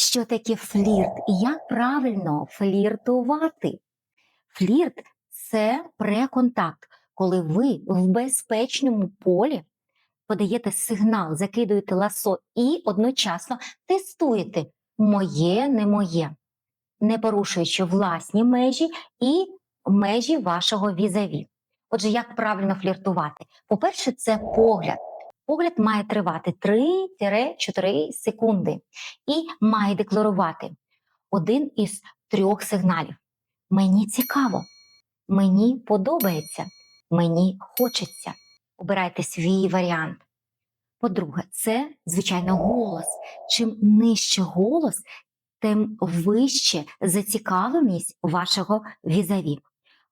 Що таке флірт і як правильно фліртувати? Флірт це преконтакт, коли ви в безпечному полі подаєте сигнал, закидуєте ласо і одночасно тестуєте моє, не моє, не порушуючи власні межі і межі вашого візаві. Отже, як правильно фліртувати? По-перше, це погляд. Погляд має тривати 3-4 секунди і має декларувати один із трьох сигналів. Мені цікаво, мені подобається, мені хочеться. Обирайте свій варіант. По-друге, це, звичайно, голос. Чим нижче голос, тим вище зацікавленість вашого візаві.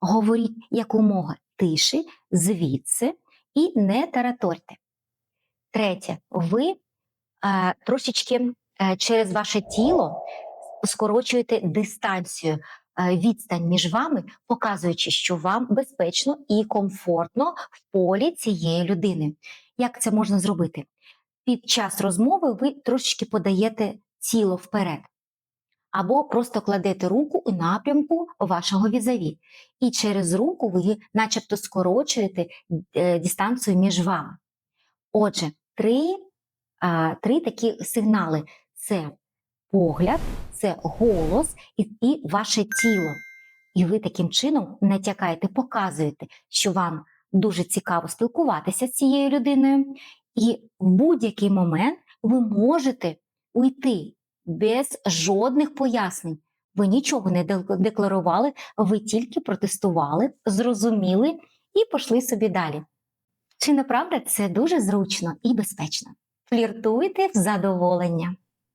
Говоріть якомога тише, звідси і не тараторьте. Третє, ви е, трошечки е, через ваше тіло скорочуєте дистанцію, е, відстань між вами, показуючи, що вам безпечно і комфортно в полі цієї людини. Як це можна зробити? Під час розмови ви трошечки подаєте тіло вперед. Або просто кладете руку у напрямку вашого візаві. І через руку ви начебто скорочуєте е, дистанцію між вами. Отже, три, а, три такі сигнали: це погляд, це голос і, і ваше тіло. І ви таким чином натякаєте, показуєте, що вам дуже цікаво спілкуватися з цією людиною, і в будь-який момент ви можете уйти без жодних пояснень. Ви нічого не декларували, ви тільки протестували, зрозуміли і пішли собі далі. Чи не правда це дуже зручно і безпечно? Фліртуйте в задоволення.